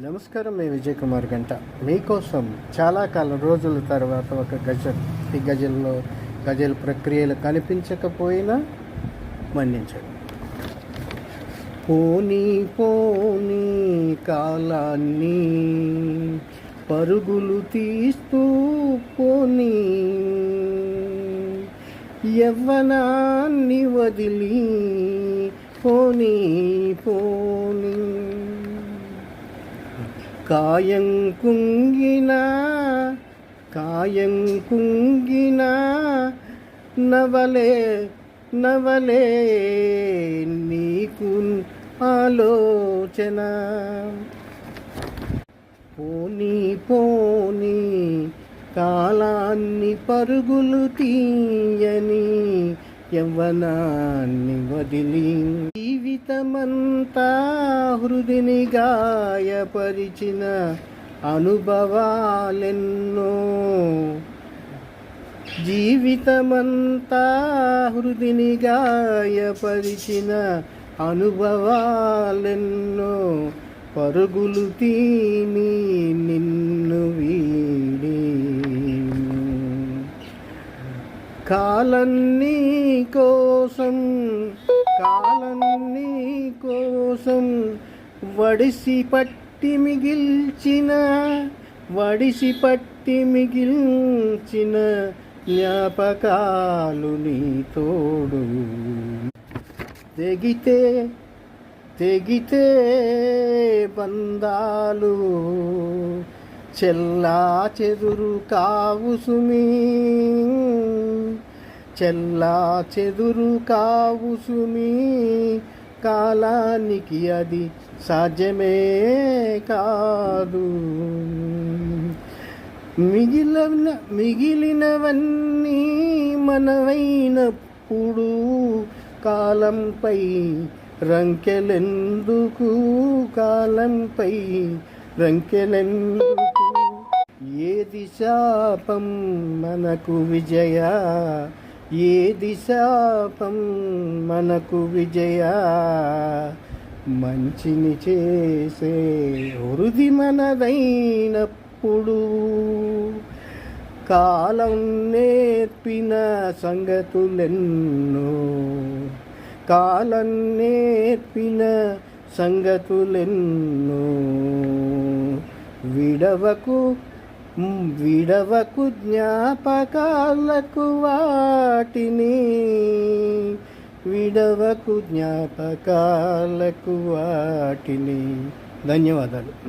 నమస్కారం మీ విజయ్ కుమార్ గంట. మీకోసం చాలా కాలం రోజుల తర్వాత ఒక గజల్ ఈ గజల్లో గజల్ ప్రక్రియలు కనిపించకపోయినా మన్నించండి. పోనీ పోనీ కాలాన్ని పరుగులు తీస్తూ పోనీ యవ్వనాన్ని వదిలి పోనీ పోనీ. కాయం కుంగిన కాయం కుంగిన నవలే నవలే నీకు ఆలోచన. పోనీ పోనీ కాలాన్ని పరుగులు తీయని యవ్వనాన్ని వదిలి జీవితమంతా హృదిని గాయపరిచిన అనుభవాలెన్నో. జీవితమంతా హృదిని గాయపరిచిన అనుభవాలెన్నో. పరుగులు తీని నిన్ను వీ కాలన్నీ కోసం కాలన్నీ కోసం వడిసి పట్టి మిగిల్చిన వడిసి పట్టి మిగిల్చిన జ్ఞాపకాలు నీ తోడు. తెగితే తెగితే బంధాలు చెల్లా చెదురు కావు సుమి. చెల్లా చెదురు కావు సుమి. కాలానికి అది సాధ్యమే కాదు. మిగిలిన మిగిలినవన్నీ మనవైనప్పుడు కాలంపై రంకెలెందుకు? కాలంపై రంకెలెందుకు? ఏది శాపం మనకు విజయ? ఏది శాపం మనకు విజయ? మంచిని చేసే హృది మనదైనప్పుడు కాలం నేర్పిన సంగతులెన్నో కాలం నేర్పిన సంగతులెన్నో విడవకు విడవకు జ్ఞాపకాలకు వాటిని. విడవకు జ్ఞాపకాలకు వాటిని. ధన్యవాదాలు.